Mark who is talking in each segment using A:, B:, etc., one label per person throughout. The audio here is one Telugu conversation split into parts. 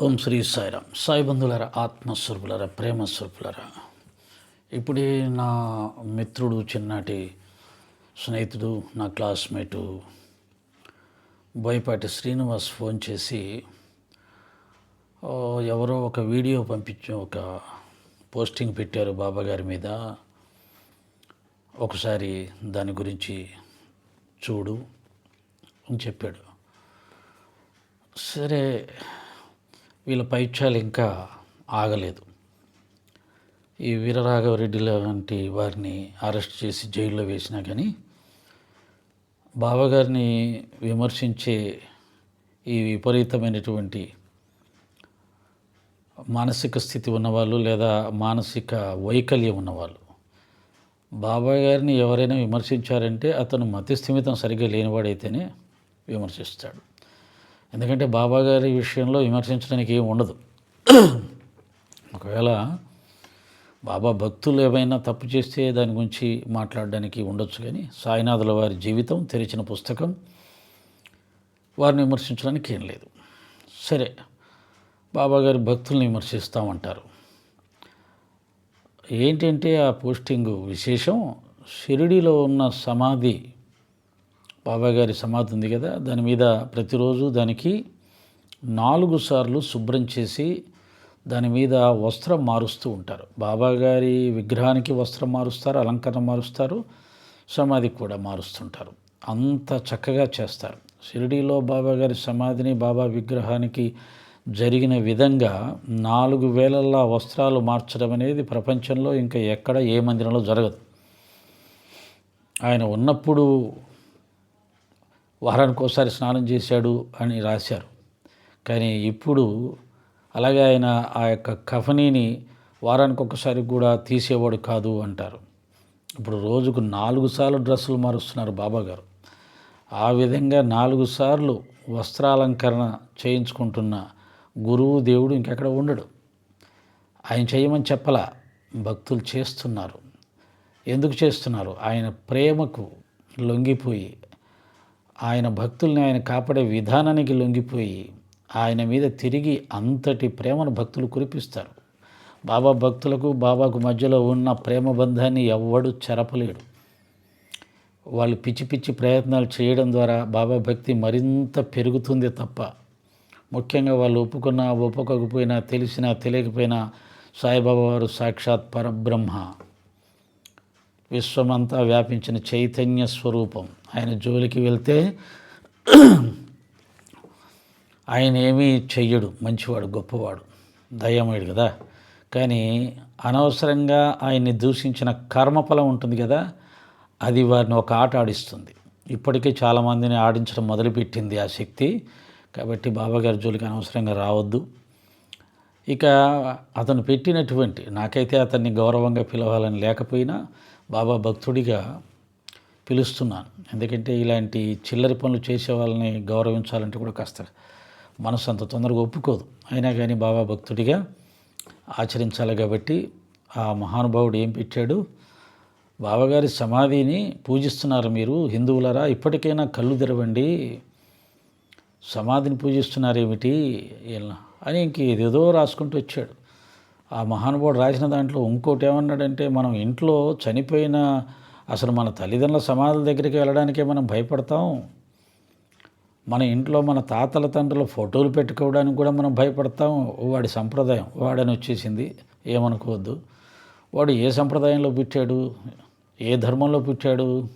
A: ఓం శ్రీ సాయిరామ్. సాయి బంధువులరా ఆత్మస్వరూపులరా ప్రేమస్వరూపులరా ఇప్పుడే నా మిత్రుడు చిన్నటి స్నేహితుడు నా క్లాస్మేటు బోయపాటి శ్రీనివాస్ ఫోన్ చేసి ఎవరో ఒక వీడియో పంపించి ఒక పోస్టింగ్ పెట్టారు బాబా గారి మీద. ఒకసారి దాని గురించి చూడు అని చెప్పాడు. సరే వీళ్ళ పైత్యాలు ఇంకా ఆగలేదు. ఈ వీరరాఘవరెడ్డి లాంటి వారిని అరెస్ట్ చేసి జైల్లో వేసినా కానీ బావగారిని విమర్శించే ఈ విపరీతమైనటువంటి మానసిక స్థితి ఉన్నవాళ్ళు లేదా మానసిక వైకల్యం ఉన్నవాళ్ళు బాబాయ్ గారిని ఎవరైనా విమర్శించారంటే అతను మతిస్థిమితం సరిగ్గా లేనివాడైతేనే విమర్శిస్తాడు. ఎందుకంటే బాబా గారి విషయంలో విమర్శించడానికి ఏమి ఉండదు. ఒకవేళ బాబా భక్తులు ఏమైనా తప్పు చేస్తే దాని గురించి మాట్లాడడానికి ఉండొచ్చు కానీ సాయినాథుల వారి జీవితం తెరిచిన పుస్తకం వారిని విమర్శించడానికి ఏం లేదు. సరే బాబా గారి భక్తుల్ని విమర్శిస్తామంటారు. ఏంటంటే ఆ పోస్టింగ్ విశేషం షిరిడిలో ఉన్న సమాధి బాబాగారి సమాధి ఉంది కదా దాని మీద ప్రతిరోజు దానికి నాలుగు సార్లు శుభ్రం చేసి దాని మీద వస్త్రం మారుస్తూ ఉంటారు. బాబా గారి విగ్రహానికి వస్త్రం మారుస్తారు అలంకరణ మారుస్తారు సమాధికి కూడా మారుస్తుంటారు. అంత చక్కగా చేస్తారు. షిరిడీలో బాబా గారి సమాధిని బాబా విగ్రహానికి జరిగిన విధంగా నాలుగు వేలల్లా వస్త్రాలు మార్చడం అనేది ప్రపంచంలో ఇంకా ఎక్కడ ఏ మందిరంలో జరగదు. ఆయన ఉన్నప్పుడు వారానికి ఒకసారి స్నానం చేశాడు అని రాశారు. కానీ ఇప్పుడు అలాగే ఆయన ఆ యొక్క కఫనీని వారానికి ఒకసారి కూడా తీసేవాడు కాదు అంటారు. ఇప్పుడు రోజుకు నాలుగు సార్లు డ్రెస్సులు మారుస్తున్నారు బాబా గారు. ఆ విధంగా నాలుగు సార్లు వస్త్రాలంకరణ చేయించుకుంటున్న గురువు దేవుడు ఇంకెక్కడ ఉండడు. ఆయన చేయమని చెప్పలా భక్తులు చేస్తున్నారు. ఎందుకు చేస్తున్నారు? ఆయన ప్రేమకు లొంగిపోయి ఆయన భక్తుల్ని ఆయన కాపాడే విధానానికి లొంగిపోయి ఆయన మీద తిరిగి అంతటి ప్రేమను భక్తులు కురిపిస్తారు. బాబా భక్తులకు బాబాకు మధ్యలో ఉన్న ప్రేమ బంధాన్ని ఎవ్వడు చెరపలేడు. వాళ్ళు పిచ్చి పిచ్చి ప్రయత్నాలు చేయడం ద్వారా బాబా భక్తి మరింత పెరుగుతుంది తప్ప ముఖ్యంగా వాళ్ళు ఒప్పుకున్నా ఒప్పుకోకపోయినా తెలిసినా తెలియకపోయినా సాయిబాబా వారు సాక్షాత్ పరబ్రహ్మ. విశ్వమంతా వ్యాపించిన చైతన్య స్వరూపం. ఆయన జోలికి వెళ్తే ఆయన ఏమీ చెయ్యడు. మంచివాడు గొప్పవాడు దయ్యమయుడు కదా. కానీ అనవసరంగా ఆయన్ని దూషించిన కర్మఫలం ఉంటుంది కదా అది వారిని ఒక ఆట ఆడిస్తుంది. ఇప్పటికే చాలామందిని ఆడించడం మొదలుపెట్టింది ఆ శక్తి. కాబట్టి బాబాగారి జోలికి అనవసరంగా రావద్దు. ఇక అతను పెట్టినటువంటి నాకైతే అతన్ని గౌరవంగా పిలవాలని లేకపోయినా బాబా భక్తుడిగా పిలుస్తున్నాను. ఎందుకంటే ఇలాంటి చిల్లరి పనులు చేసే వాళ్ళని గౌరవించాలంటే కూడా కాస్త మనసు అంత తొందరగా ఒప్పుకోదు. అయినా కానీ బాబా భక్తుడిగా ఆచరించాలి కాబట్టి ఆ మహానుభావుడు ఏం పెట్టాడు? బాబాగారి సమాధిని పూజిస్తున్నారు మీరు హిందువులరా? ఇప్పటికైనా కళ్ళు తెరవండి. సమాధిని పూజిస్తున్నారేమిటి? ఇలా అని ఇంక ఏదేదో రాసుకుంటూ వచ్చాడు. ఆ మహానుభావుడు రాసిన దాంట్లో ఇంకోటి ఏమన్నాడంటే మనం ఇంట్లో చనిపోయిన అసలు మన తల్లిదండ్రుల సమాధుల దగ్గరికి వెళ్ళడానికే మనం భయపడతాం. మన ఇంట్లో మన తాతల తండ్రుల ఫోటోలు పెట్టుకోవడానికి కూడా మనం భయపడతాం. వాడి సంప్రదాయం వాడని వచ్చేసింది ఏమనుకోవద్దు. వాడు ఏ సంప్రదాయంలో పుట్టాడు ఏ ధర్మంలో పుట్టాడు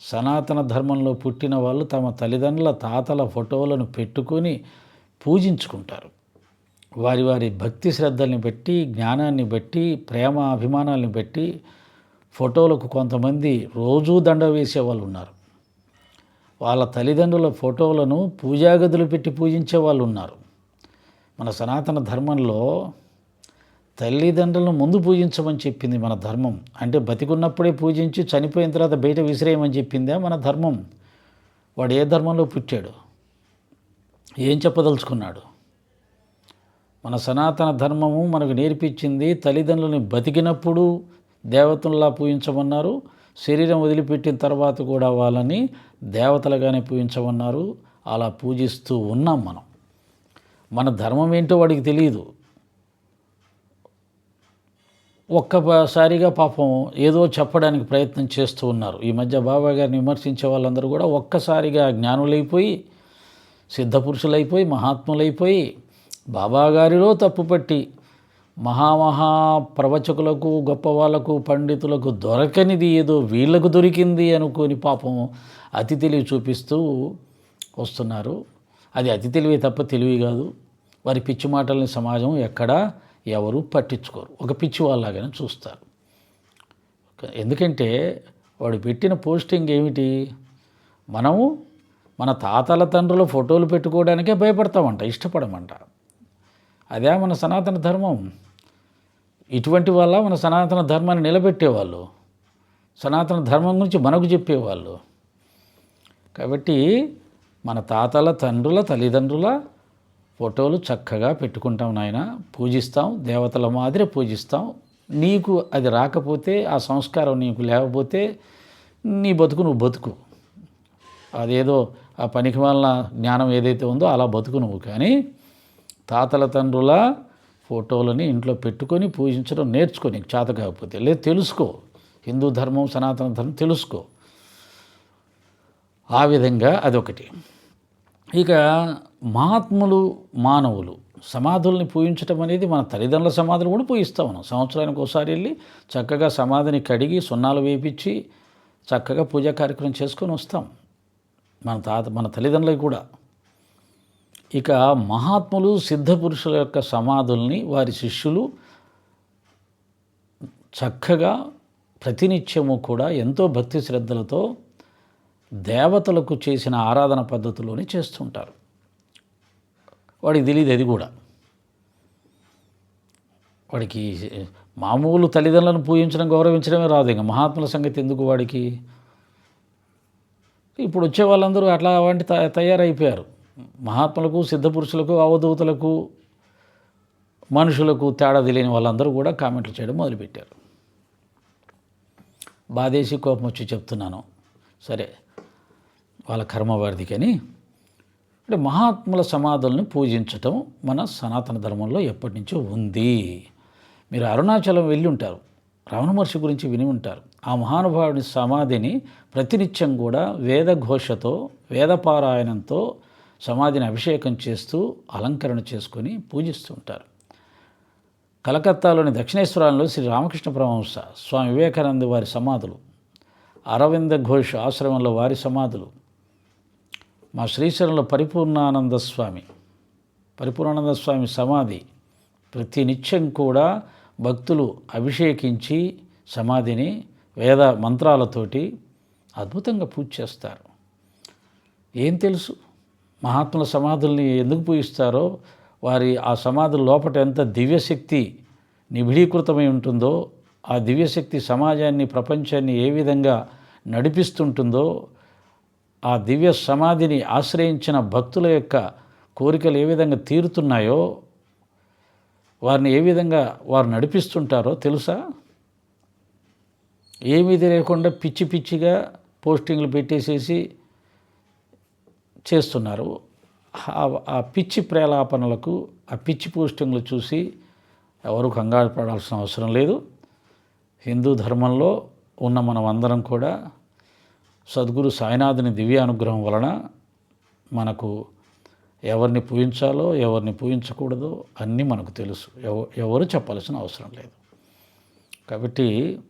A: సనాతన ధర్మంలో పుట్టిన వాళ్ళు తమ తల్లిదండ్రుల తాతల ఫోటోలను పెట్టుకొని పూజించుకుంటారు. వారి వారి భక్తి శ్రద్ధల్ని బట్టి జ్ఞానాన్ని బట్టి ప్రేమ అభిమానాల్ని బట్టి ఫోటోలకు కొంతమంది రోజూ దండ వేసే వాళ్ళు ఉన్నారు. వాళ్ళ తల్లిదండ్రుల ఫోటోలను పూజాగదులు పెట్టి పూజించే వాళ్ళు ఉన్నారు. మన సనాతన ధర్మంలో తల్లిదండ్రులను ముందు పూజించమని చెప్పింది మన ధర్మం. అంటే బతికున్నప్పుడే పూజించి చనిపోయిన తర్వాత బయట విసిరేయమని చెప్పిందే మన ధర్మం? వాడు ఏ ధర్మంలో పుట్టాడు? ఏం చెప్పదలుచుకున్నాడు? మన సనాతన ధర్మము మనకు నేర్పించింది తల్లిదండ్రులని బతికినప్పుడు దేవతల్లా పూజించమన్నారు శరీరం వదిలిపెట్టిన తర్వాత కూడా వాళ్ళని దేవతలుగానే పూజించమన్నారు. అలా పూజిస్తూ ఉన్నాం మనం. మన ధర్మం ఏంటో వాడికి తెలియదు ఒక్కసారిగా పాపం ఏదో చెప్పడానికి ప్రయత్నం చేస్తూ ఉన్నారు. ఈ మధ్య బాబా గారిని విమర్శించే వాళ్ళందరూ కూడా ఒక్కసారిగా జ్ఞానులైపోయి సిద్ధపురుషులైపోయి మహాత్ములైపోయి బాబాగారిలో తప్పుపట్టి మహామహా ప్రవచకులకు గొప్ప వాళ్ళకు పండితులకు దొరకనిది ఏదో వీళ్ళకు దొరికింది అనుకొని పాపం అతి తెలివి చూపిస్తూ వస్తున్నారు. అది అతి తెలివి తప్ప తెలివి కాదు. వారి పిచ్చి మాటల్ని సమాజం ఎక్కడా ఎవరు పట్టించుకోరు. ఒక పిచ్చి వాళ్ళలాగానే చూస్తారు. ఎందుకంటే వాడు పెట్టిన పోస్టింగ్ ఏమిటి? మనము మన తాతల తండ్రుల ఫోటోలు పెట్టుకోవడానికే భయపడతామంట ఇష్టపడమంట. అదే మన సనాతన ధర్మం. ఇటువంటి వల్ల మన సనాతన ధర్మాన్ని నిలబెట్టేవాళ్ళు. సనాతన ధర్మం గురించి మనకు చెప్పేవాళ్ళు. కాబట్టి మన తాతల తండ్రుల తల్లిదండ్రుల ఫోటోలు చక్కగా పెట్టుకుంటాం నాయన. పూజిస్తాం దేవతల మాదిరి పూజిస్తాం. నీకు అది రాకపోతే ఆ సంస్కారం నీకు లేకపోతే నీ బతుకు నువ్వు బతుకు. అదేదో ఆ పనికి వలన జ్ఞానం ఏదైతే ఉందో అలా బతుకు నువ్వు. కానీ తాతల తండ్రుల ఫోటోలని ఇంట్లో పెట్టుకొని పూజించడం నేర్చుకో నీకు చేత కాకపోతే. లేదు తెలుసుకో. హిందూ ధర్మం సనాతన ధర్మం తెలుసుకో. ఆ విధంగా అదొకటి. ఇక మహాత్ములు మానవులు సమాధుల్ని పూజించడం అనేది మన తల్లిదండ్రుల సమాధులు కూడా పూజిస్తూ మనం సంవత్సరానికి ఒకసారి వెళ్ళి చక్కగా సమాధిని కడిగి సున్నాలు వేపించి చక్కగా పూజా కార్యక్రమం చేసుకొని వస్తాం. మన తాత మన తల్లిదండ్రులకి కూడా. ఇక మహాత్ములు సిద్ధ పురుషుల యొక్క సమాధుల్ని వారి శిష్యులు చక్కగా ప్రతినిత్యము కూడా ఎంతో భక్తి శ్రద్ధలతో దేవతలకు చేసిన ఆరాధన పద్ధతిలోనే చేస్తుంటారు. వాడికి తెలియదు అది కూడా. వాడికి మామూలు తల్లిదండ్రులను పూజించడం గౌరవించడమే రాదు. ఇంకా మహాత్ముల సంగతి ఎందుకు వాడికి? ఇప్పుడు వచ్చే వాళ్ళందరూ అట్లా వంటి తయారైపోయారు. మహాత్ములకు సిద్ధపురుషులకు అవధూతలకు మనుషులకు తేడా తెలియని వాళ్ళందరూ కూడా కామెంట్లు చేయడం మొదలుపెట్టారు. బాధేసి కోపం వచ్చి చెప్తున్నాను. సరే వాళ్ళ కర్మవారిది కానీ అంటే మహాత్ముల సమాధుల్ని పూజించటం మన సనాతన ధర్మంలో ఎప్పటి నుంచో ఉంది. మీరు అరుణాచలం వెళ్ళి ఉంటారు. రమణ మహర్షి గురించి విని ఉంటారు. ఆ మహానుభావుని సమాధిని ప్రతినిత్యం కూడా వేదఘోషతో వేదపారాయణంతో సమాధిని అభిషేకం చేస్తూ అలంకరణ చేసుకొని పూజిస్తూ ఉంటారు. కలకత్తాలోని దక్షిణేశ్వరంలో శ్రీ రామకృష్ణ పరమహంస స్వామి వివేకానంద వారి సమాధులు అరవింద ఘోష్ ఆశ్రమంలో వారి సమాధులు మా శ్రీశైలంలో పరిపూర్ణానంద స్వామి పరిపూర్ణానంద స్వామి సమాధి ప్రతి నిత్యం కూడా భక్తులు అభిషేకించి సమాధిని వేద మంత్రాలతోటి అద్భుతంగా పూజ చేస్తారు. ఏం తెలుసు? మహాత్ముల సమాధుల్ని ఎందుకు పూజిస్తారో వారి ఆ సమాధుల లోపల ఎంత దివ్యశక్తి నిబిడీకృతమై ఉంటుందో ఆ దివ్యశక్తి సమాజాన్ని ప్రపంచాన్ని ఏ విధంగా నడిపిస్తుంటుందో ఆ దివ్య సమాధిని ఆశ్రయించిన భక్తుల యొక్క కోరికలు ఏ విధంగా తీరుతున్నాయో వారిని ఏ విధంగా వారు నడిపిస్తుంటారో తెలుసా? ఏమీ లేకుండా పిచ్చి పిచ్చిగా పోస్టింగ్లు పెట్టేసేసి చేస్తున్నారు. ఆ పిచ్చి ప్రేలాపనలకు ఆ పిచ్చి పోస్టింగ్లు చూసి ఎవరు కంగారు పడాల్సిన అవసరం లేదు. హిందూ ధర్మంలో ఉన్న మనం అందరం కూడా సద్గురు సాయినాథుని దివ్య అనుగ్రహం వలన మనకు ఎవరిని పూజించాలో ఎవరిని పూజించకూడదో అన్నీ మనకు తెలుసు. ఎవరు చెప్పాల్సిన అవసరం లేదు. కాబట్టి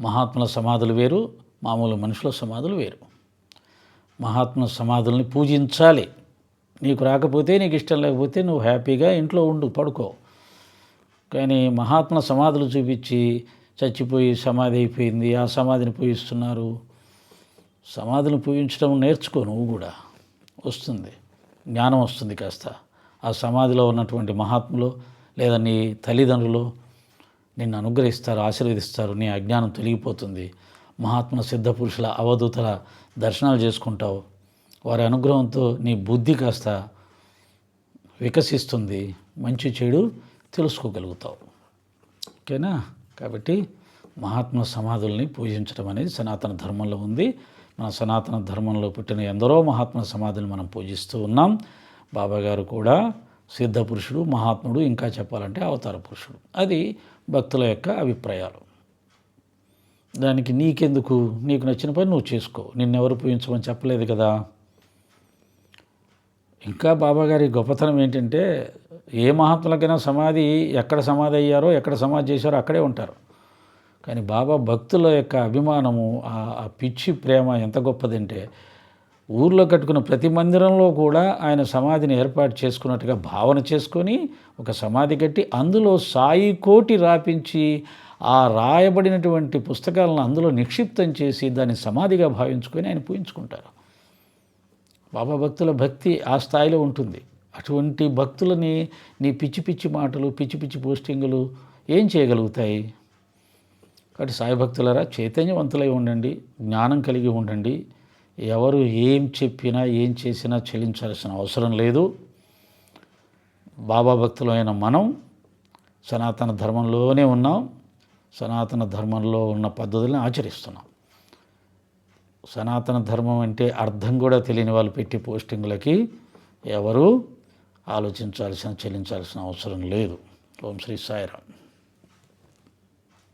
A: మహాత్ముల సమాధులు వేరు మామూలు మనుషుల సమాధులు వేరు. మహాత్మ సమాధుల్ని పూజించాలి. నీకు రాకపోతే నీకు ఇష్టం లేకపోతే నువ్వు హ్యాపీగా ఇంట్లో ఉండు పడుకో. కానీ మహాత్మ సమాధులు చూపించి చచ్చిపోయి సమాధి అయిపోయింది ఆ సమాధిని పూజిస్తున్నారు. సమాధిని పూజించడం నేర్చుకో నువ్వు కూడా. వస్తుంది. జ్ఞానం వస్తుంది కాస్త. ఆ సమాధిలో ఉన్నటువంటి మహాత్ములు లేదా నీ తల్లిదండ్రులు నిన్ను అనుగ్రహిస్తారు ఆశీర్వదిస్తారు నీ అజ్ఞానం తొలగిపోతుంది. మహాత్మ సిద్ధ పురుషుల అవధూతల దర్శనాలు చేసుకుంటావు. వారి అనుగ్రహంతో నీ బుద్ధి కాస్త వికసిస్తుంది. మంచి చెడు తెలుసుకోగలుగుతావు. ఓకేనా? కాబట్టి మహాత్మ సమాధుల్ని పూజించడం అనేది సనాతన ధర్మంలో ఉంది. మన సనాతన ధర్మంలో పుట్టిన ఎందరో మహాత్మ సమాధుల్ని మనం పూజిస్తూ ఉన్నాం. బాబాగారు కూడా సిద్ధ పురుషుడు మహాత్ముడు ఇంకా చెప్పాలంటే అవతార పురుషుడు. అది భక్తుల యొక్క అభిప్రాయాలు. దానికి నీకెందుకు? నీకు నచ్చిన పని నువ్వు చేసుకో. నిన్నెవరు పూజించమని చెప్పలేదు కదా. ఇంకా బాబాగారి గొప్పతనం ఏంటంటే ఏ మహాత్ములకైనా సమాధి ఎక్కడ సమాధి అయ్యారో ఎక్కడ సమాధి చేశారో అక్కడే ఉంటారు. కానీ బాబా భక్తుల యొక్క అభిమానము ఆ ఆ పిచ్చి ప్రేమ ఎంత గొప్పదంటే ఊర్లో కట్టుకున్న ప్రతి మందిరంలో కూడా ఆయన సమాధిని ఏర్పాటు చేసుకున్నట్టుగా భావన చేసుకొని ఒక సమాధి కట్టి అందులో సాయి కోటి రాపించి ఆ రాయబడినటువంటి పుస్తకాలను అందులో నిక్షిప్తం చేసి దాన్ని సమాధిగా భావించుకొని ఆయన పూజించుకుంటారు. బాబా భక్తుల భక్తి ఆ స్థాయిలో ఉంటుంది. అటువంటి భక్తులని నీ పిచ్చి పిచ్చి మాటలు పిచ్చి పిచ్చి పోస్టింగులు ఏం చేయగలుగుతాయి? కాబట్టి సాయి భక్తులరా చైతన్యవంతులై ఉండండి జ్ఞానం కలిగి ఉండండి ఎవరు ఏం చెప్పినా ఏం చేసినా చెల్లించాల్సిన అవసరం లేదు. బాబా భక్తులైన మనం సనాతన ధర్మంలోనే ఉన్నాం. సనాతన ధర్మంలో ఉన్న పద్ధతులను ఆచరిస్తున్నాం. సనాతన ధర్మం అంటే అర్థం కూడా తెలియని వాళ్ళు పెట్టి పోస్టింగులకి ఎవరు ఆలోచించాల్సిన చెల్లించాల్సిన అవసరం లేదు. ఓం శ్రీ సాయిరామ్.